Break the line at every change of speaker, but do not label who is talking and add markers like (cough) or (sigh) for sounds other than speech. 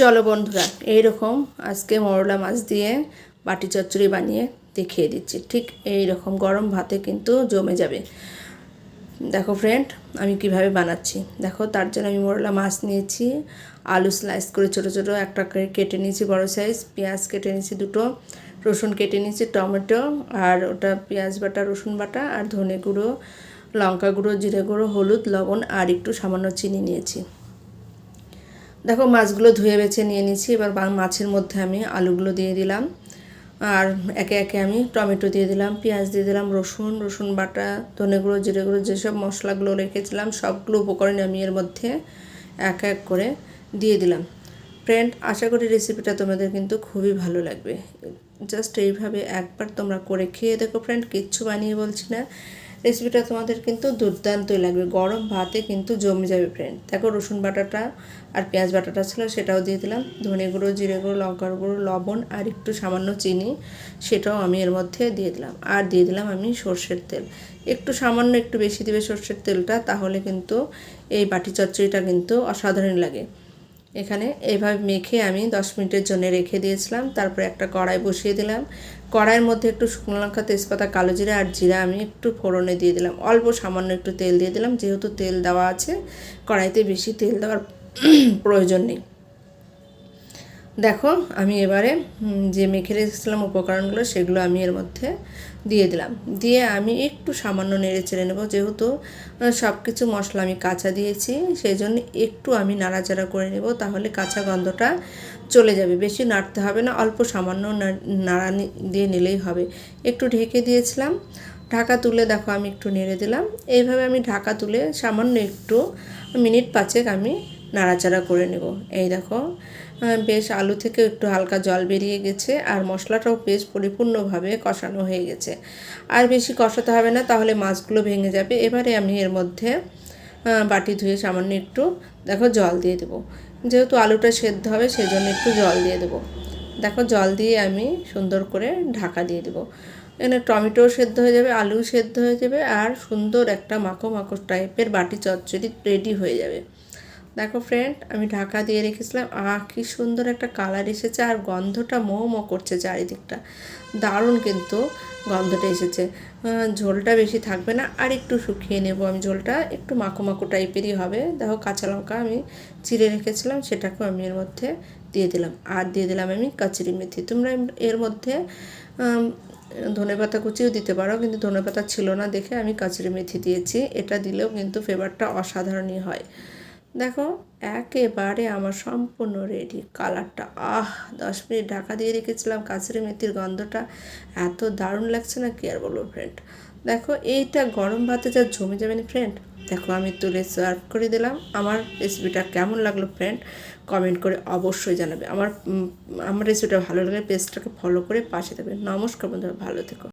চলো বন্ধুরা, এইরকম আজকে মরলা মাছ দিয়ে বাটি চচ্চড়ি বানিয়ে দেখিয়ে দিচ্ছি। ঠিক এই রকম গরম ভাতে কিন্তু জমে যাবে। দেখো ফ্রেন্ড আমি কীভাবে বানাচ্ছি। দেখো, তার জন্য আমি মোরলা মাছ নিয়েছি, আলু স্লাইস করে ছোটো ছোটো একটা কেটে নিয়েছি, বড় সাইজ পেঁয়াজ কেটে নিয়েছি দুটো, রসুন কেটে নিয়েছি, টমেটো, আর ওটা পেঁয়াজ বাটা, রসুন বাটা, আর ধনে গুঁড়ো, লঙ্কা গুঁড়ো, জিরে গুঁড়ো, হলুদ, লবণ, আর একটু সামান্য চিনি নিয়েছি। দেখো, মাছগুলো ধুয়ে বেছে নিয়ে নিয়েছি এবার মাছের মধ্যে আমি আলুগুলো দিয়ে দিলাম। আর একে একে আমি টমেটো দিয়ে দিলাম, পেঁয়াজ দিয়ে দিলাম, রসুন রসুন বাটা, ধনে গুঁড়ো, জিরে গুঁড়ো, যেসব মশলাগুলো রেখেছিলাম, সবগুলো উপকরণ আমি এর মধ্যে এক এক করে দিয়ে দিলাম। ফ্রেন্ড আশা করি রেসিপিটা তোমাদের কিন্তু খুবই ভালো লাগবে। জাস্ট এইভাবে একবার তোমরা করে খেয়ে দেখো ফ্রেন্ড কিচ্ছু বানিয়ে বলছি না। রেসিপিটা তোমাদের কিন্তু দুর্দান্তই লাগবে। গরম ভাতে কিন্তু জমে যাবে ফ্রেন্ড দেখো রসুন বাটাটা আর পেঁয়াজ বাটাটা ছিল, সেটাও দিয়ে দিলাম। ধনে গুঁড়ো, জিরে গুঁড়ো, লঙ্কার গুঁড়ো, লবণ আর একটু সামান্য চিনি, সেটাও আমি এর মধ্যে দিয়ে দিলাম। আর দিয়ে দিলাম আমি সর্ষের তেল। একটু সামান্য একটু বেশি দিবে সর্ষের তেলটা, তাহলে কিন্তু এই বাটি চচ্চড়িটা কিন্তু অসাধারণ লাগে। এখানে এইভাবে মেখে আমি দশ মিনিটের জন্য রেখে দিয়েছিলাম। তারপরে একটা কড়াই বসিয়ে দিলাম। কড়াইয়ের মধ্যে একটু শুকনো লঙ্কা, তেজপাতা, কালো জিরা আর জিরা আমি একটু ফোড়নে দিয়ে দিলাম। অল্প সামান্য একটু তেল দিয়ে দিলাম। যেহেতু তেল দেওয়া আছে, কড়াইতে বেশি তেল দেওয়ার (clears throat) প্রয়োজন নেই। দেখো, আমি এবারে যে মেখে রেখেছিলাম উপকরণগুলো, সেগুলো আমি এর মধ্যে দিয়ে দিলাম। দিয়ে আমি একটু সামান্য নেড়ে চেড়ে নেব। যেহেতু সব কিছু মশলা আমি কাঁচা দিয়েছি, সেই জন্য একটু আমি নাড়াচাড়া করে নেব, তাহলে কাঁচা গন্ধটা চলে যাবে, বেশি নাড়তে হবে না, অল্প সামান্য নাড়া দিয়ে নিলেই হবে। একটু ঢেকে দিয়েছিলাম, ঢাকা তুলে দেখো আমি একটু নেড়ে দিলাম। এইভাবে আমি ঢাকা তুলে সামান্য একটু মিনিট পাঁচেক আমি নাড়াচাড়া করে নেব। এই দেখো বেশ আলু থেকে একটু হালকা জল বেরিয়ে গেছে আর মশলাটাও বেশ পরিপূর্ণভাবে কষানো হয়ে গেছে। আর বেশি কষাতে হবে না, তাহলে মাছগুলো ভেঙে যাবে। এবারে আমি এর মধ্যে বাটি ধুয়ে সামান্য একটু, দেখো জল দিয়ে দেবো। যেহেতু আলুটা সেদ্ধ হবে, সেজন্য একটু জল দিয়ে দেবো। দেখো জল দিয়ে আমি সুন্দর করে ঢাকা দিয়ে দেবো। এখানে টমেটো সেদ্ধ হয়ে যাবে আলু সেদ্ধ হয়ে যাবে, আর সুন্দর একটা মাখো মাখো টাইপের বাটি চচ্চড়ি রেডি হয়ে যাবে। দেখো ফ্রেন্ড আমি ঢাকা দিয়ে রেখেছিলাম। আহ কি সুন্দর একটা কালার এসেছে আর গন্ধটা মো মো করছে চারিদিকটা। দারুণ কিন্তু গন্ধটা এসেছে। ঝোলটা বেশি থাকবে না আর একটু শুকিয়ে নেব আমি ঝোলটা। একটু মাখো মাখো টাইপেরই হবে। দেখো কাঁচা লঙ্কা আমি চিড়ে রেখেছিলাম সেটাকেও আমি এর মধ্যে দিয়ে দিলাম। আর দিয়ে দিলাম আমি কাচুরি মেথি। তোমরা এর মধ্যে আম, ধনেপাতা কুচিও দিতে পারো কিন্তু ধনেপাতা ছিল না দেখে আমি কাচুরি মেথি দিয়েছি। এটা দিলেও কিন্তু ফ্লেভারটা অসাধারণই হয়। দেখো, একেবারে আমার সম্পূর্ণ রেডি কালারটা আহ, দশ মিনিট ঢাকা দিয়ে রেখেছিলাম কাছের মেথির গন্ধটা। এত দারুণ লাগছে না কি আর বলব ফ্রেন্ড দেখো, এইটা গরম ভাতে যা জমে যাবে না ফ্রেন্ড দেখো, আমি তুলে সার্ভ করে দিলাম। আমার রেসিপিটা কেমন লাগল ফ্রেন্ড কমেন্ট করে অবশ্যই জানাবে। আমার আমার রেসিপিটা ভালো লাগলে পেজটাকে ফলো করে পাশে দেবে নমস্কার বন্ধুরা, ভালো থেকো।